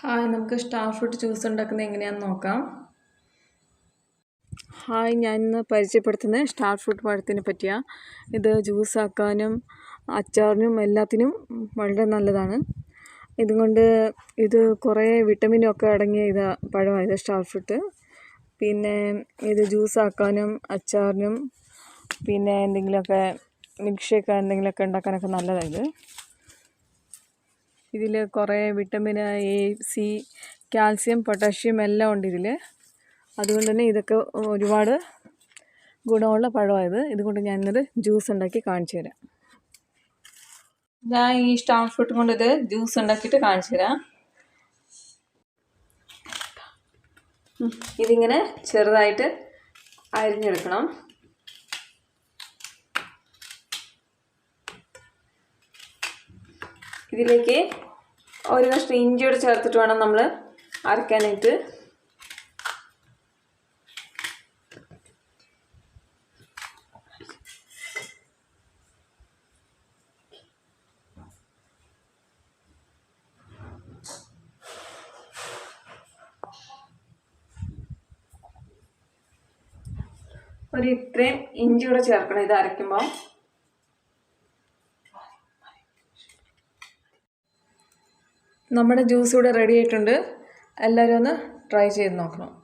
Hi നമുക്ക് star fruit juice ഉണ്ടാക്കുന്നത് എങ്ങനെയാണെന്ന് നോക്കാം. ഹായ് ഞാൻ ഇന്ന് പരിചയപ്പെടുത്തുന്നത് സ്റ്റാർ ഫ്രൂട്ട് പഴത്തിനെ പറ്റിയാണ് ഇത് ജ്യൂസാക്കാനും അച്ചാറിനും എല്ലാത്തിനും വളരെ നല്ലതാണ്. ഇതുകൊണ്ട് ഇത് കുറേ വിറ്റമിനും ഒക്കെ അടങ്ങിയ ഇത് പഴമാണ് ഇത് സ്റ്റാർ ഫ്രൂട്ട്. പിന്നെ ഇത് ജ്യൂസാക്കാനും അച്ചാറിനും പിന്നെ എന്തെങ്കിലുമൊക്കെ മിൽക്ക് ഷേക്ക് എന്തെങ്കിലുമൊക്കെ ഉണ്ടാക്കാനൊക്കെ നല്ലതാണ് ഇത്. ഇതിൽ കുറേ vitamin A C calcium potassium എല്ലാം ഉണ്ട് ഇതിൽ. അതുകൊണ്ട് തന്നെ ഇതൊക്കെ ഒരുപാട് ഗുണമുള്ള പഴമായത്. ഇതുകൊണ്ട് ഞാനിന്നത് ജ്യൂസ് ഉണ്ടാക്കി കാണിച്ചു തരാം. ഞാൻ ഈ സ്റ്റാർ ഫ്രൂട്ട് കൊണ്ട് ഇത് ജ്യൂസ് ഉണ്ടാക്കിയിട്ട് കാണിച്ചു തരാം. ഇതിങ്ങനെ ചെറുതായിട്ട് അരിഞ്ഞെടുക്കണം. ഇതിലേക്ക് ഒരു കഷ്ണം ഇഞ്ചിയോട് ചേർത്തിട്ട് വേണം നമ്മൾ അരക്കാനായിട്ട്. ഒരു ഇത്രയും ഇഞ്ചി കൂടെ ചേർക്കണം ഇത് അരയ്ക്കുമ്പോൾ നമ്മുടെ ജ്യൂസ് ഇവിടെ റെഡി ആയിട്ടുണ്ട്. എല്ലാവരും ഒന്ന് ട്രൈ ചെയ്ത് നോക്കണം.